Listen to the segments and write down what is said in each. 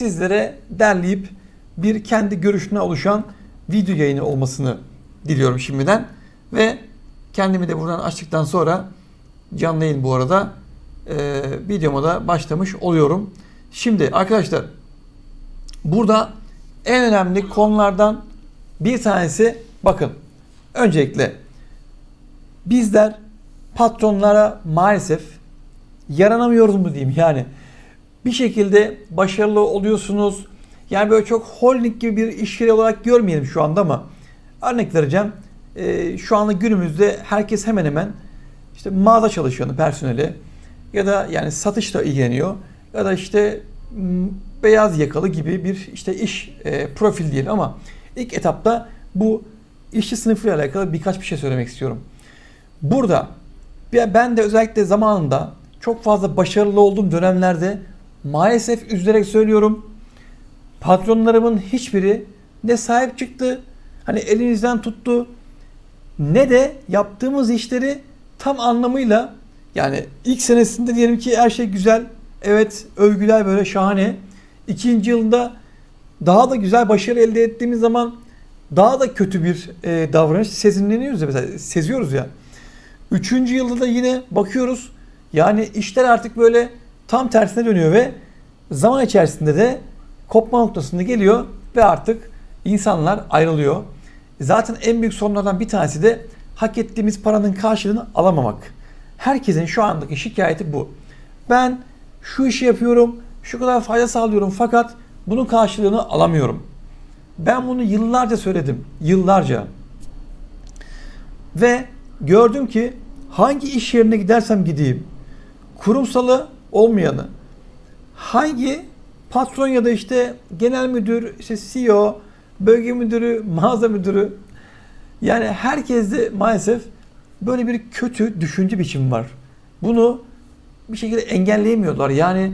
sizlere derleyip bir kendi görüşüne oluşan video yayını olmasını diliyorum şimdiden. Ve kendimi de buradan açtıktan sonra canlı yayın bu arada e, videoma da başlamış oluyorum. Şimdi arkadaşlar burada en önemli konulardan bir tanesi bakın öncelikle bizler patronlara maalesef yaranamıyoruz mu diyeyim yani bir şekilde başarılı oluyorsunuz. Yani böyle çok holding gibi bir iş yeri olarak görmeyelim şu anda ama örnek vereceğim. Ee, şu anda günümüzde herkes hemen hemen işte mağaza çalışanı personeli ya da yani satışla ilgileniyor ya da işte beyaz yakalı gibi bir işte iş e, profil diyelim ama ilk etapta bu işçi sınıfıyla alakalı birkaç bir şey söylemek istiyorum. Burada ben de özellikle zamanında çok fazla başarılı olduğum dönemlerde maalesef üzülerek söylüyorum patronlarımın hiçbiri ne sahip çıktı hani elinizden tuttu ne de yaptığımız işleri tam anlamıyla yani ilk senesinde diyelim ki her şey güzel evet övgüler böyle şahane ikinci yılında daha da güzel başarı elde ettiğimiz zaman daha da kötü bir e, davranış sezinleniyoruz ya mesela seziyoruz ya. Üçüncü yılda da yine bakıyoruz yani işler artık böyle tam tersine dönüyor ve zaman içerisinde de kopma noktasında geliyor ve artık insanlar ayrılıyor. Zaten en büyük sorunlardan bir tanesi de hak ettiğimiz paranın karşılığını alamamak. Herkesin şu andaki şikayeti bu. Ben şu işi yapıyorum, şu kadar fayda sağlıyorum fakat bunun karşılığını alamıyorum. Ben bunu yıllarca söyledim. Yıllarca. Ve gördüm ki hangi iş yerine gidersem gideyim kurumsalı olmayanı hangi patron ya da işte genel müdür, işte CEO, bölge müdürü, mağaza müdürü yani herkeste maalesef böyle bir kötü düşünce biçimi var. Bunu bir şekilde engelleyemiyorlar. Yani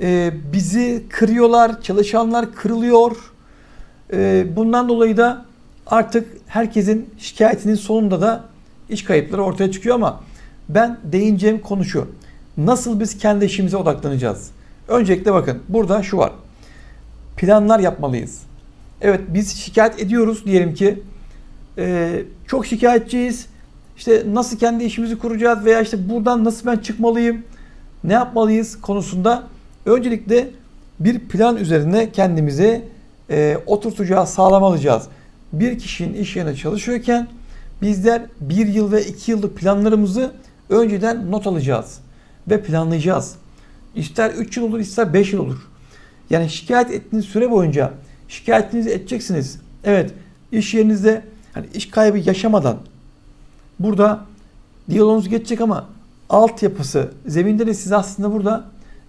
e, bizi kırıyorlar, çalışanlar kırılıyor. E, bundan dolayı da artık herkesin şikayetinin sonunda da iş kayıpları ortaya çıkıyor ama ben değineceğim konu şu. Nasıl biz kendi işimize odaklanacağız? Öncelikle bakın burada şu var. Planlar yapmalıyız. Evet biz şikayet ediyoruz diyelim ki e, çok şikayetçiyiz. İşte nasıl kendi işimizi kuracağız veya işte buradan nasıl ben çıkmalıyım, ne yapmalıyız konusunda öncelikle bir plan üzerine kendimizi e, oturtacağız, sağlamalıyacağız. Bir kişinin iş yerine çalışıyorken bizler bir yıl ve iki yıllık planlarımızı önceden not alacağız ve planlayacağız. İster 3 yıl olur ister 5 yıl olur. Yani şikayet ettiğiniz süre boyunca şikayetinizi edeceksiniz. Evet iş yerinizde hani iş kaybı yaşamadan burada diyaloğunuz geçecek ama altyapısı, zeminde de siz aslında burada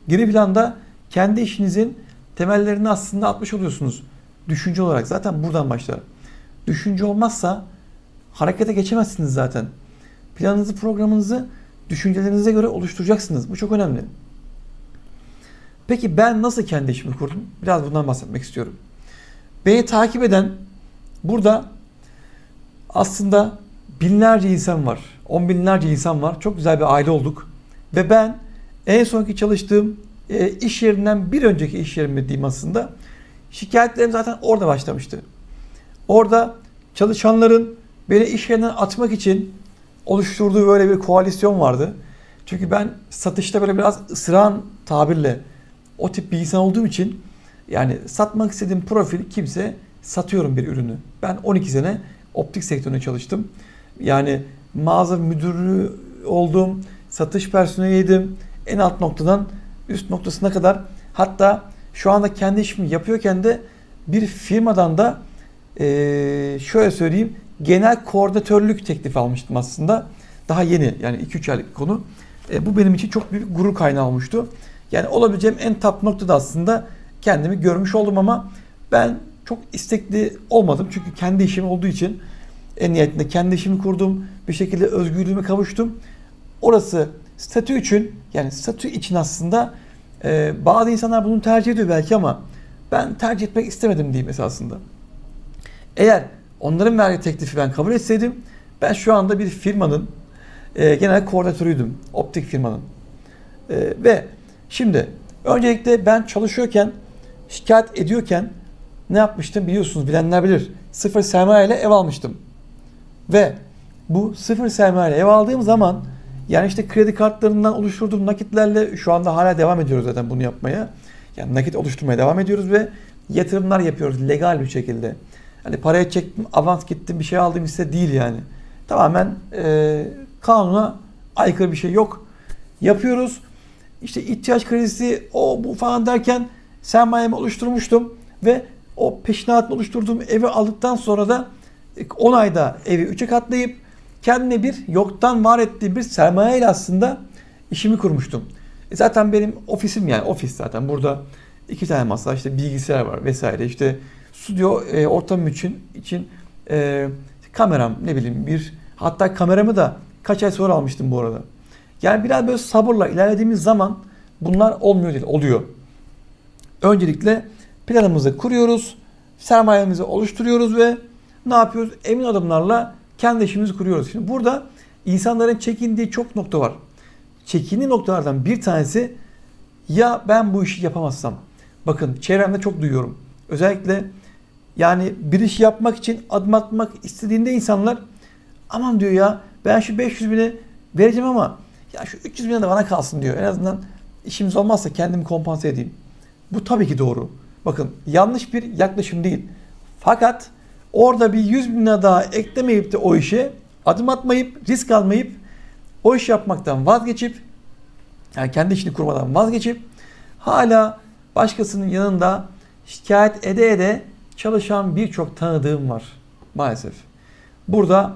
geri planda kendi işinizin temellerini aslında atmış oluyorsunuz. Düşünce olarak zaten buradan başlar. Düşünce olmazsa harekete geçemezsiniz zaten. Planınızı, programınızı düşüncelerinize göre oluşturacaksınız. Bu çok önemli. Peki ben nasıl kendi işimi kurdum? Biraz bundan bahsetmek istiyorum. Beni takip eden burada aslında binlerce insan var. On binlerce insan var. Çok güzel bir aile olduk. Ve ben en sonki çalıştığım e, iş yerinden bir önceki iş yerimde diyeyim aslında. Şikayetlerim zaten orada başlamıştı. Orada çalışanların beni iş yerinden atmak için oluşturduğu böyle bir koalisyon vardı. Çünkü ben satışta böyle biraz ısıran tabirle o tip bir insan olduğum için yani satmak istediğim profil kimse satıyorum bir ürünü. Ben 12 sene optik sektöründe çalıştım. Yani mağaza müdürü oldum, satış personeliydim. En alt noktadan üst noktasına kadar hatta şu anda kendi işimi yapıyorken de bir firmadan da şöyle söyleyeyim genel koordinatörlük teklifi almıştım aslında. Daha yeni yani 2-3 aylık konu. E, bu benim için çok büyük gurur kaynağı olmuştu. Yani olabileceğim en top noktada aslında kendimi görmüş oldum ama ben çok istekli olmadım. Çünkü kendi işim olduğu için en nihayetinde kendi işimi kurdum. Bir şekilde özgürlüğüme kavuştum. Orası statü için yani statü için aslında e, bazı insanlar bunu tercih ediyor belki ama ben tercih etmek istemedim diyeyim esasında. Eğer onların verdiği teklifi ben kabul etseydim ben şu anda bir firmanın e, genel koordinatörüydüm. Optik firmanın. E, ve şimdi öncelikle ben çalışıyorken şikayet ediyorken ne yapmıştım biliyorsunuz bilenler bilir. Sıfır sermaye ile ev almıştım. Ve bu sıfır sermaye ile ev aldığım zaman yani işte kredi kartlarından oluşturduğum nakitlerle şu anda hala devam ediyoruz zaten bunu yapmaya. Yani nakit oluşturmaya devam ediyoruz ve yatırımlar yapıyoruz legal bir şekilde. Hani paraya çektim, avans gittim, bir şey aldım ise değil yani. Tamamen e, kanuna aykırı bir şey yok. Yapıyoruz. İşte ihtiyaç kredisi, o bu falan derken sermayemi oluşturmuştum ve o peşinatla oluşturduğum evi aldıktan sonra da 10 ayda evi 3'e katlayıp kendine bir yoktan var ettiği bir sermaye ile aslında işimi kurmuştum. E zaten benim ofisim yani ofis zaten burada iki tane masa işte bilgisayar var vesaire işte stüdyo e, ortamım için için e, kameram ne bileyim bir hatta kameramı da kaç ay sonra almıştım bu arada. Yani biraz böyle sabırla ilerlediğimiz zaman bunlar olmuyor değil oluyor. Öncelikle planımızı kuruyoruz, sermayemizi oluşturuyoruz ve ne yapıyoruz? Emin adımlarla kendi işimizi kuruyoruz. Şimdi burada insanların çekindiği çok nokta var. Çekindiği noktalardan bir tanesi ya ben bu işi yapamazsam. Bakın çevremde çok duyuyorum. Özellikle yani bir iş yapmak için adım atmak istediğinde insanlar aman diyor ya ben şu 500 bini vereceğim ama ya şu 300 bin de bana kalsın diyor. En azından işimiz olmazsa kendimi kompanse edeyim. Bu tabii ki doğru. Bakın yanlış bir yaklaşım değil. Fakat orada bir 100 bin lira daha eklemeyip de o işe adım atmayıp risk almayıp o iş yapmaktan vazgeçip yani kendi işini kurmadan vazgeçip hala başkasının yanında şikayet ede ede çalışan birçok tanıdığım var maalesef. Burada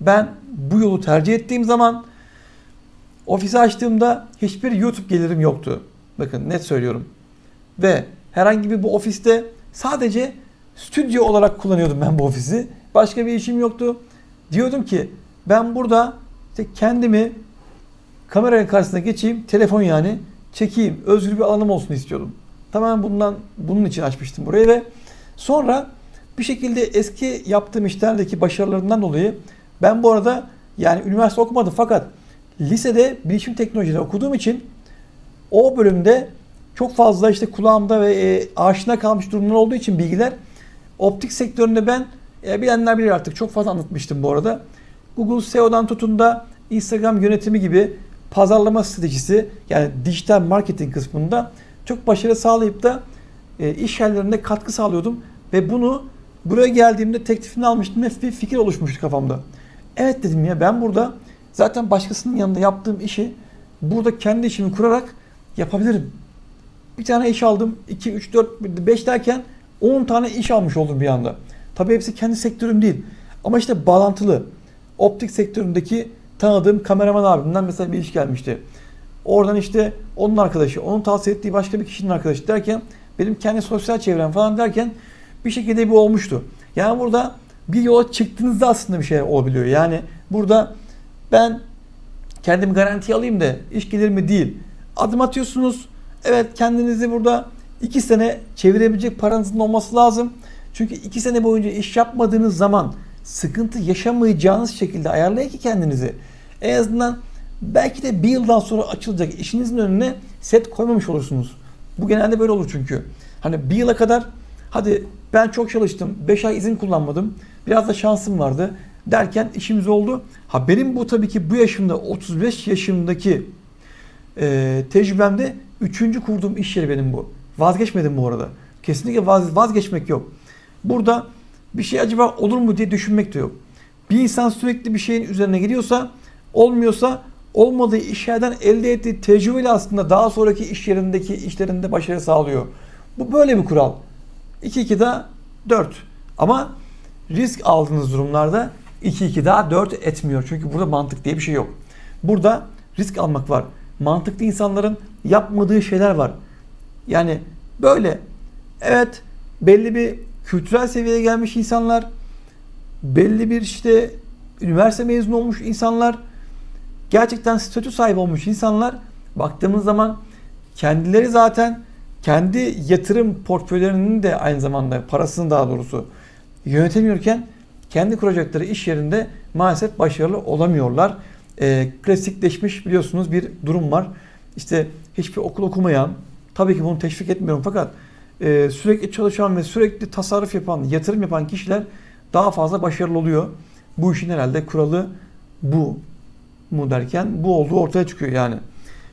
ben bu yolu tercih ettiğim zaman ofisi açtığımda hiçbir YouTube gelirim yoktu. Bakın net söylüyorum. Ve herhangi bir bu ofiste sadece stüdyo olarak kullanıyordum ben bu ofisi. Başka bir işim yoktu. Diyordum ki ben burada işte kendimi kameranın karşısına geçeyim, telefon yani çekeyim, özgür bir alanım olsun istiyordum. Tamamen bundan bunun için açmıştım burayı ve sonra bir şekilde eski yaptığım işlerdeki başarılarından dolayı ben bu arada yani üniversite okumadım fakat lisede bilişim teknolojileri okuduğum için o bölümde çok fazla işte kulağımda ve e, aşina kalmış durumlar olduğu için bilgiler optik sektöründe ben e, bilenler bilir artık çok fazla anlatmıştım bu arada. Google SEO'dan tutun da Instagram yönetimi gibi pazarlama stratejisi yani dijital marketing kısmında çok başarı sağlayıp da e, iş yerlerinde katkı sağlıyordum ve bunu buraya geldiğimde teklifini almıştım ve bir fikir oluşmuştu kafamda. Evet dedim ya ben burada zaten başkasının yanında yaptığım işi burada kendi işimi kurarak yapabilirim. Bir tane iş aldım. 2, 3, 4, 5 derken 10 tane iş almış oldum bir anda. Tabii hepsi kendi sektörüm değil. Ama işte bağlantılı. Optik sektöründeki tanıdığım kameraman abimden mesela bir iş gelmişti. Oradan işte onun arkadaşı, onun tavsiye ettiği başka bir kişinin arkadaşı derken benim kendi sosyal çevrem falan derken bir şekilde bu olmuştu. Yani burada bir yola çıktığınızda aslında bir şey olabiliyor. Yani burada ben kendimi garantiye alayım da iş gelir mi değil. Adım atıyorsunuz. Evet kendinizi burada iki sene çevirebilecek paranızın olması lazım. Çünkü iki sene boyunca iş yapmadığınız zaman sıkıntı yaşamayacağınız şekilde ayarlayın ki kendinizi. En azından belki de bir yıldan sonra açılacak işinizin önüne set koymamış olursunuz. Bu genelde böyle olur çünkü. Hani bir yıla kadar hadi ben çok çalıştım. 5 ay izin kullanmadım. Biraz da şansım vardı derken işimiz oldu. Ha benim bu tabii ki bu yaşımda 35 yaşımdaki e, tecrübemde üçüncü kurduğum iş yeri benim bu. Vazgeçmedim bu arada. Kesinlikle vaz, vazgeçmek yok. Burada bir şey acaba olur mu diye düşünmek de yok. Bir insan sürekli bir şeyin üzerine gidiyorsa olmuyorsa olmadığı iş yerden elde ettiği tecrübeyle aslında daha sonraki iş yerindeki işlerinde başarı sağlıyor. Bu böyle bir kural. 2 daha 4. Ama risk aldığınız durumlarda 2-2 daha 4 etmiyor. Çünkü burada mantık diye bir şey yok. Burada risk almak var. Mantıklı insanların yapmadığı şeyler var. Yani böyle evet belli bir kültürel seviyeye gelmiş insanlar, belli bir işte üniversite mezunu olmuş insanlar, gerçekten statü sahibi olmuş insanlar baktığımız zaman kendileri zaten kendi yatırım portföylerinin de aynı zamanda parasını daha doğrusu yönetemiyorken kendi kuracakları iş yerinde maalesef başarılı olamıyorlar. E, klasikleşmiş biliyorsunuz bir durum var. İşte hiçbir okul okumayan, tabii ki bunu teşvik etmiyorum fakat e, sürekli çalışan ve sürekli tasarruf yapan, yatırım yapan kişiler daha fazla başarılı oluyor. Bu işin herhalde kuralı bu mu derken bu olduğu ortaya çıkıyor yani.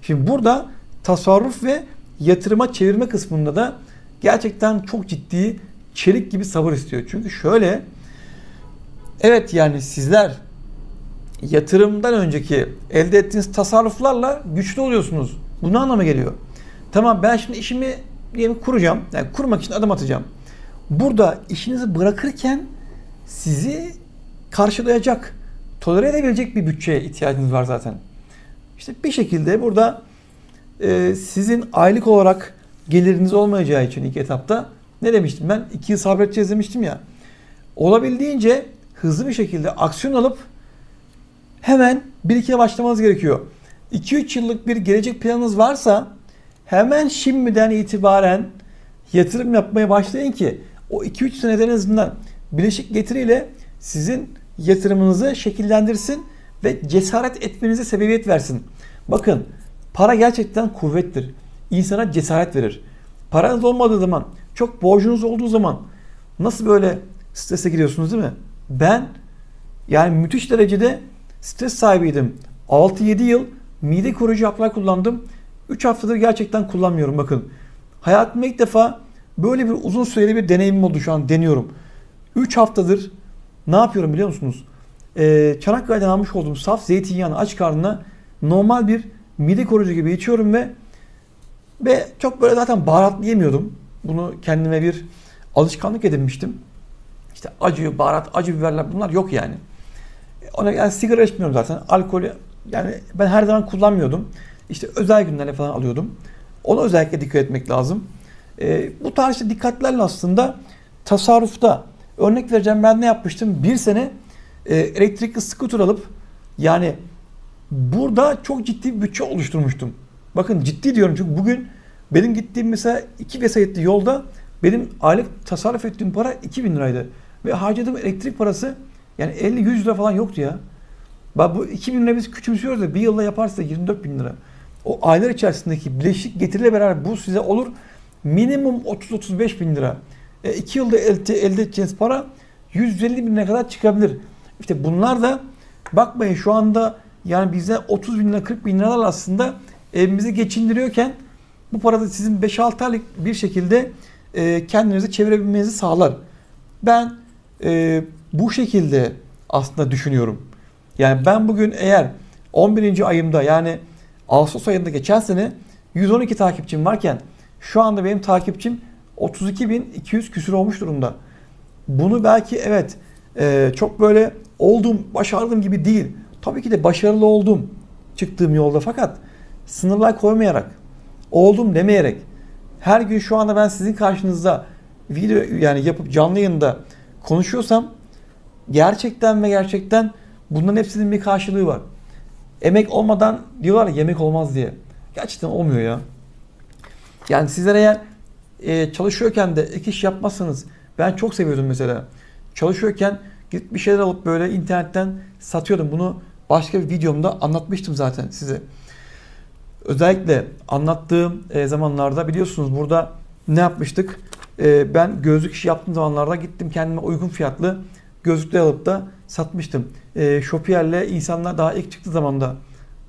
Şimdi burada tasarruf ve yatırıma çevirme kısmında da gerçekten çok ciddi çelik gibi sabır istiyor. Çünkü şöyle evet yani sizler yatırımdan önceki elde ettiğiniz tasarruflarla güçlü oluyorsunuz. Bu ne anlama geliyor? Tamam ben şimdi işimi diyelim kuracağım. Yani kurmak için adım atacağım. Burada işinizi bırakırken sizi karşılayacak, tolere edebilecek bir bütçeye ihtiyacınız var zaten. İşte bir şekilde burada e, sizin aylık olarak geliriniz olmayacağı için ilk etapta ne demiştim ben? 2 yıl sabredeceğiz demiştim ya. Olabildiğince hızlı bir şekilde aksiyon alıp hemen bir ikiye başlamanız gerekiyor. 2-3 yıllık bir gelecek planınız varsa hemen şimdiden itibaren yatırım yapmaya başlayın ki o 2-3 seneden en azından bileşik getiriyle sizin yatırımınızı şekillendirsin ve cesaret etmenize sebebiyet versin. Bakın para gerçekten kuvvettir. İnsana cesaret verir. Paranız olmadığı zaman, çok borcunuz olduğu zaman nasıl böyle strese giriyorsunuz değil mi? Ben yani müthiş derecede stres sahibiydim. 6-7 yıl mide koruyucu haplar kullandım. 3 haftadır gerçekten kullanmıyorum bakın. Hayatımda ilk defa böyle bir uzun süreli bir deneyimim oldu şu an deniyorum. 3 haftadır ne yapıyorum biliyor musunuz? Ee, Çanakkale'den almış olduğum saf zeytinyağını aç karnına normal bir mide koruyucu gibi içiyorum ve ve çok böyle zaten baharatlı yemiyordum. Bunu kendime bir alışkanlık edinmiştim. İşte acı, baharat, acı biberler bunlar yok yani. Ona yani sigara içmiyorum zaten. Alkolü yani ben her zaman kullanmıyordum. İşte özel günlerde falan alıyordum. Ona özellikle dikkat etmek lazım. Ee, bu tarz dikkatlerle aslında tasarrufta örnek vereceğim ben ne yapmıştım? Bir sene e, elektrikli scooter alıp yani burada çok ciddi bir bütçe oluşturmuştum. Bakın ciddi diyorum çünkü bugün benim gittiğim mesela 2 vesayetli yolda benim aylık tasarruf ettiğim para 2000 liraydı. Ve harcadığım elektrik parası yani 50-100 lira falan yoktu ya. Bak bu 2000 lira biz küçümsüyoruz da bir yılda yaparsa 24 bin lira. O aylar içerisindeki bileşik getiriyle beraber bu size olur minimum 30-35 bin lira. 2 e, yılda elde, elde edeceğiniz para 150 bin lira kadar çıkabilir. İşte bunlar da bakmayın şu anda yani bize 30 bin lira 40 bin liralar aslında evimizi geçindiriyorken bu para da sizin 5-6 aylık bir şekilde e, kendinizi çevirebilmenizi sağlar. Ben e, bu şekilde aslında düşünüyorum. Yani ben bugün eğer 11. ayımda yani Ağustos ayında geçen sene 112 takipçim varken şu anda benim takipçim 32.200 küsür olmuş durumda. Bunu belki evet e, çok böyle oldum, başardım gibi değil. Tabii ki de başarılı oldum çıktığım yolda fakat sınırlar koymayarak, oldum demeyerek her gün şu anda ben sizin karşınızda video yani yapıp canlı yayında konuşuyorsam gerçekten ve gerçekten bunların hepsinin bir karşılığı var. Emek olmadan diyorlar yemek olmaz diye. Gerçekten olmuyor ya. Yani sizler eğer e, çalışıyorken de ek iş yapmazsanız ben çok seviyordum mesela. Çalışıyorken gidip bir şeyler alıp böyle internetten satıyordum. Bunu başka bir videomda anlatmıştım zaten size. Özellikle anlattığım e, zamanlarda biliyorsunuz burada ne yapmıştık? E, ben gözlük işi yaptığım zamanlarda gittim kendime uygun fiyatlı gözlükler alıp da satmıştım. E, Shopier'le insanlar daha ilk çıktığı zamanda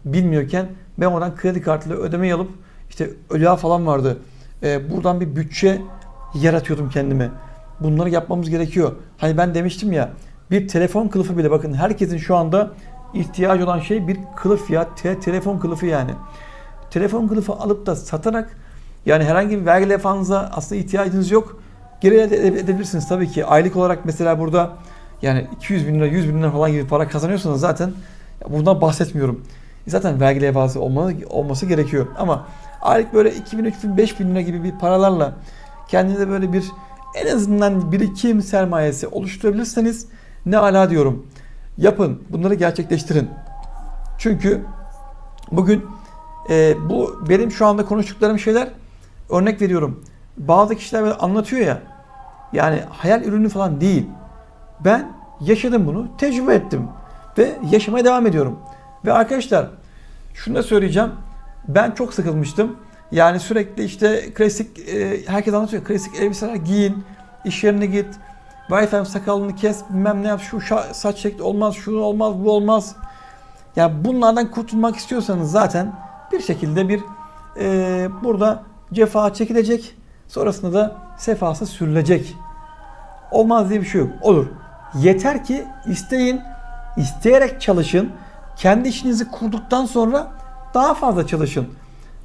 bilmiyorken ben oradan kredi kartıyla ödeme alıp işte ödea falan vardı. E, buradan bir bütçe yaratıyordum kendime. Bunları yapmamız gerekiyor. Hani ben demiştim ya bir telefon kılıfı bile bakın herkesin şu anda ihtiyacı olan şey bir kılıf ya te- telefon kılıfı yani. Telefon kılıfı alıp da satarak yani herhangi bir vergi levhanıza aslında ihtiyacınız yok. Geri elde edebilirsiniz tabii ki. Aylık olarak mesela burada yani 200 bin lira, 100 bin lira falan gibi para kazanıyorsanız zaten bundan bahsetmiyorum. Zaten vergi levhası olması, olması gerekiyor. Ama aylık böyle 2000, 3000, 5000 lira gibi bir paralarla kendinize böyle bir en azından birikim sermayesi oluşturabilirseniz ne ala diyorum. Yapın. Bunları gerçekleştirin. Çünkü bugün e, bu benim şu anda konuştuklarım şeyler örnek veriyorum. Bazı kişiler böyle anlatıyor ya yani hayal ürünü falan değil. Ben yaşadım bunu, tecrübe ettim ve yaşamaya devam ediyorum. Ve arkadaşlar şunu da söyleyeceğim. Ben çok sıkılmıştım. Yani sürekli işte klasik, e, herkes anlatıyor. Klasik elbiseler giyin, iş yerine git. Vay efendim sakalını kes, bilmem ne yap, şu saç şekli olmaz, şu olmaz, bu olmaz. Ya bunlardan kurtulmak istiyorsanız zaten bir şekilde bir e, burada cefa çekilecek. Sonrasında da sefası sürülecek. Olmaz diye bir şey yok. Olur. Yeter ki isteyin, isteyerek çalışın. Kendi işinizi kurduktan sonra daha fazla çalışın.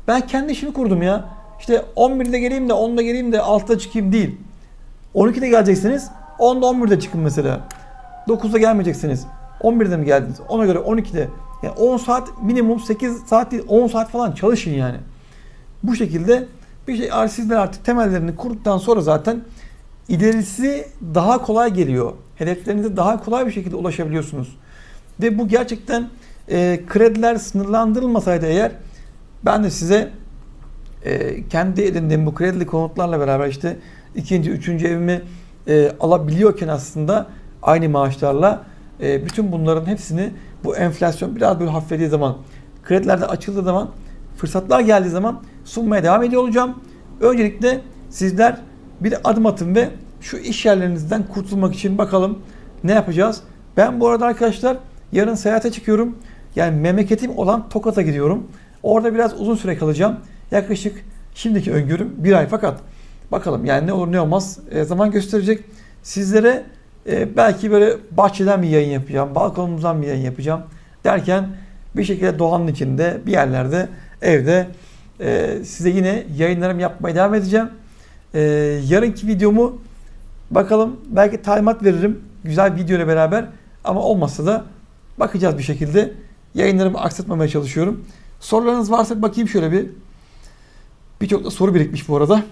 Ben kendi işimi kurdum ya. İşte 11'de geleyim de 10'da geleyim de 6'da çıkayım değil. 12'de geleceksiniz. 10'da 11'de çıkın mesela. 9'da gelmeyeceksiniz. 11'de mi geldiniz? Ona göre 12'de. Yani 10 saat minimum 8 saat değil 10 saat falan çalışın yani. Bu şekilde bir şey sizler artık temellerini kurduktan sonra zaten ilerisi daha kolay geliyor. Hedeflerinize daha kolay bir şekilde ulaşabiliyorsunuz. Ve bu gerçekten e, krediler sınırlandırılmasaydı eğer ben de size e, kendi edindiğim bu kredili konutlarla beraber işte ikinci, üçüncü evimi e, alabiliyorken aslında aynı maaşlarla e, bütün bunların hepsini bu enflasyon biraz böyle hafiflediği zaman, kredilerde açıldığı zaman, fırsatlar geldiği zaman sunmaya devam ediyor olacağım. Öncelikle sizler bir adım atın ve şu iş yerlerinizden kurtulmak için bakalım ne yapacağız. Ben bu arada arkadaşlar yarın seyahate çıkıyorum. Yani memleketim olan Tokat'a gidiyorum. Orada biraz uzun süre kalacağım. Yaklaşık şimdiki öngörüm bir ay fakat bakalım yani ne olur ne olmaz e, zaman gösterecek. Sizlere e, belki böyle bahçeden bir yayın yapacağım, balkonumuzdan bir yayın yapacağım derken bir şekilde doğanın içinde bir yerlerde evde e, size yine yayınlarım yapmaya devam edeceğim. E, yarınki videomu bakalım belki talimat veririm güzel video ile beraber ama olmazsa da bakacağız bir şekilde. Yayınlarımı aksatmamaya çalışıyorum. Sorularınız varsa bakayım şöyle bir. Birçok da soru birikmiş bu arada.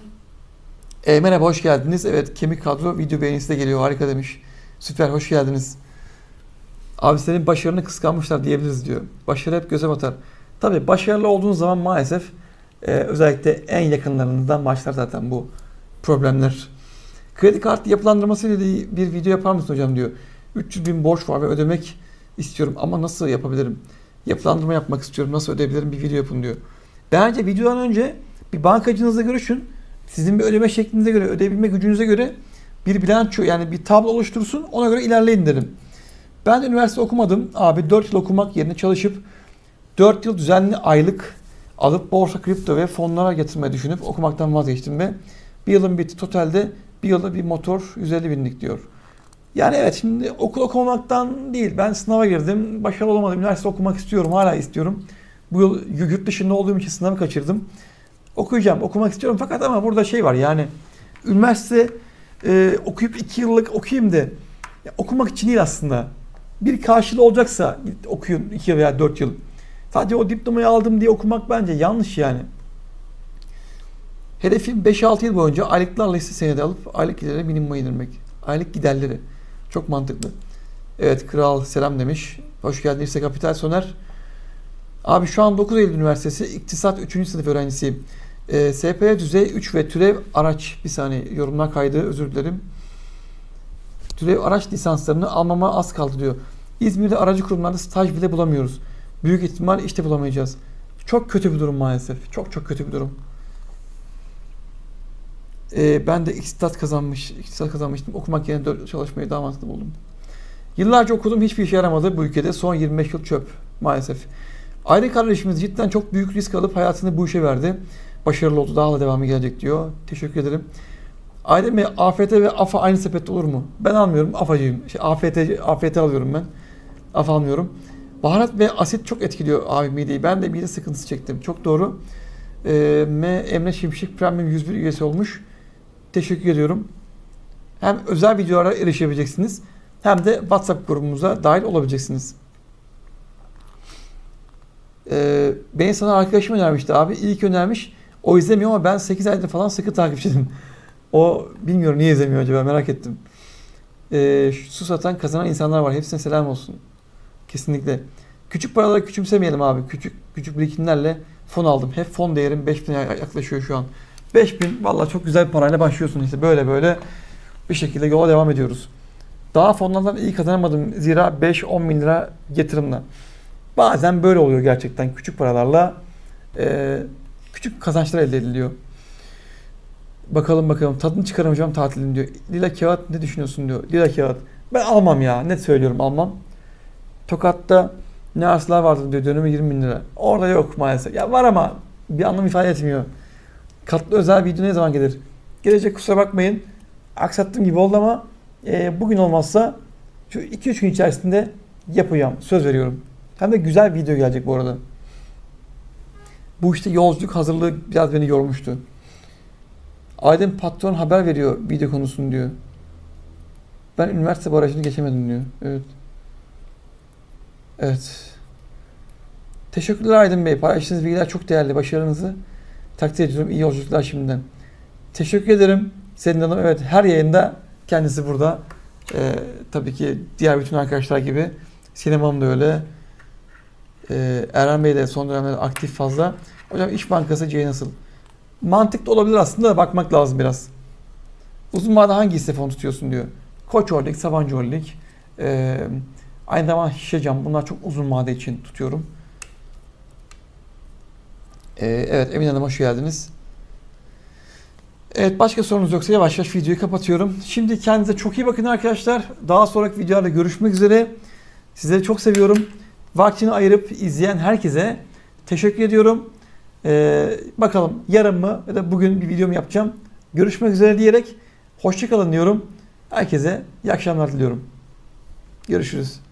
E, merhaba hoş geldiniz. Evet kemik kadro video beğenisi de geliyor. Harika demiş. Süper hoş geldiniz. Abi senin başarını kıskanmışlar diyebiliriz diyor. Başarı hep göze batar. Tabii başarılı olduğun zaman maalesef e, özellikle en yakınlarınızdan başlar zaten bu problemler. Kredi kartı yapılandırması ile bir video yapar mısın hocam diyor. 300 bin borç var ve ödemek istiyorum ama nasıl yapabilirim? Yapılandırma yapmak istiyorum. Nasıl ödeyebilirim? Bir video yapın diyor. Bence videodan önce bir bankacınızla görüşün. Sizin bir ödeme şeklinize göre, ödeyebilme gücünüze göre bir bilanço yani bir tablo oluştursun. Ona göre ilerleyin derim. Ben de üniversite okumadım. Abi 4 yıl okumak yerine çalışıp 4 yıl düzenli aylık alıp borsa, kripto ve fonlara getirmeyi düşünüp okumaktan vazgeçtim ve bir yılım bitti. Totalde bir yılda bir motor 150 binlik diyor. Yani evet şimdi okul okumaktan değil. Ben sınava girdim. Başarılı olamadım. Üniversite okumak istiyorum. Hala istiyorum. Bu yıl yurt dışında olduğum için sınavı kaçırdım. Okuyacağım. Okumak istiyorum. Fakat ama burada şey var yani üniversite e, okuyup iki yıllık okuyayım da ya, okumak için değil aslında. Bir karşılığı olacaksa okuyun iki veya dört yıl. Sadece o diplomayı aldım diye okumak bence yanlış yani. Hedefim 5-6 yıl boyunca aylıklarla hisse senedi alıp aylık giderleri minimuma indirmek. Aylık giderleri. Çok mantıklı. Evet kral selam demiş. Hoş geldin hisse kapital Soner. Abi şu an 9 Eylül Üniversitesi İktisat 3. sınıf öğrencisiyim. E, SP düzey 3 ve türev araç. Bir saniye yorumlar kaydı özür dilerim. Türev araç lisanslarını almama az kaldı diyor. İzmir'de aracı kurumlarda staj bile bulamıyoruz. Büyük ihtimal işte bulamayacağız. Çok kötü bir durum maalesef. Çok çok kötü bir durum. Ee, ben de iktisat kazanmış, iktisat kazanmıştım. Okumak yerine dört çalışmayı daha mantıklı buldum. Yıllarca okudum hiçbir işe yaramadı bu ülkede. Son 25 yıl çöp maalesef. Aile kardeşimiz cidden çok büyük risk alıp hayatını bu işe verdi. Başarılı oldu. Daha da devamı gelecek diyor. Teşekkür ederim. Aile mi AFT ve AFA aynı sepette olur mu? Ben almıyorum. AFA'cıyım. Şey, AFT, AFT alıyorum ben. AFA almıyorum. Baharat ve asit çok etkiliyor abi mideyi. Ben de mide sıkıntısı çektim. Çok doğru. Ee, M. Emre Şimşek Premium 101 üyesi olmuş. Teşekkür ediyorum. Hem özel videolara erişebileceksiniz hem de WhatsApp grubumuza dahil olabileceksiniz. Ee, beni sana arkadaşım önermişti abi. Ki önermiş. O izlemiyor ama ben 8 aydır falan sıkı takipçiydim. O bilmiyorum niye izlemiyor acaba merak ettim. Ee, su satan kazanan insanlar var. Hepsine selam olsun. Kesinlikle. Küçük paraları küçümsemeyelim abi. Küçük küçük birikimlerle fon aldım. Hep fon değerim 5000'e yaklaşıyor şu an. 5000 valla çok güzel bir parayla başlıyorsun işte böyle böyle bir şekilde yola devam ediyoruz. Daha fonlardan iyi kazanamadım zira 5-10 bin lira yatırımla. Bazen böyle oluyor gerçekten küçük paralarla e, küçük kazançlar elde ediliyor. Bakalım bakalım tadını çıkaramayacağım tatilin diyor. Lila kağıt ne düşünüyorsun diyor. Lila kağıt. Ben almam ya. Net söylüyorum almam. Tokat'ta ne arsalar vardı diyor. Dönümü 20 bin lira. Orada yok maalesef. Ya var ama bir anlam ifade etmiyor. Katlı özel video ne zaman gelir? Gelecek kusura bakmayın. Aksattığım gibi oldu ama e, bugün olmazsa şu 2-3 gün içerisinde yapacağım. Söz veriyorum. Hem de güzel video gelecek bu arada. Bu işte yolculuk hazırlığı biraz beni yormuştu. Aydın patron haber veriyor video konusunu diyor. Ben üniversite barajını geçemedim diyor. Evet. Evet. Teşekkürler Aydın Bey. Paylaştığınız bilgiler çok değerli. Başarınızı takdir ediyorum. İyi yolculuklar şimdiden. Teşekkür ederim. Selin Hanım evet her yayında kendisi burada. Ee, tabii ki diğer bütün arkadaşlar gibi. Sinem Hanım da öyle. Ee, Eren Bey de son dönemde aktif fazla. Hocam İş Bankası C nasıl? Mantıklı olabilir aslında da bakmak lazım biraz. Uzun vade hangi hisse fonu tutuyorsun diyor. Koç Holding, Sabancı Holding, ee, aynı zamanda Şişecam. Bunlar çok uzun vade için tutuyorum. Ee, evet Emin Hanım hoş geldiniz. Evet başka sorunuz yoksa yavaş yavaş videoyu kapatıyorum. Şimdi kendinize çok iyi bakın arkadaşlar. Daha sonraki videolarda görüşmek üzere. Sizleri çok seviyorum. Vaktini ayırıp izleyen herkese teşekkür ediyorum. Ee, bakalım yarın mı ya da bugün bir video mu yapacağım. Görüşmek üzere diyerek hoşçakalın diyorum. Herkese iyi akşamlar diliyorum. Görüşürüz.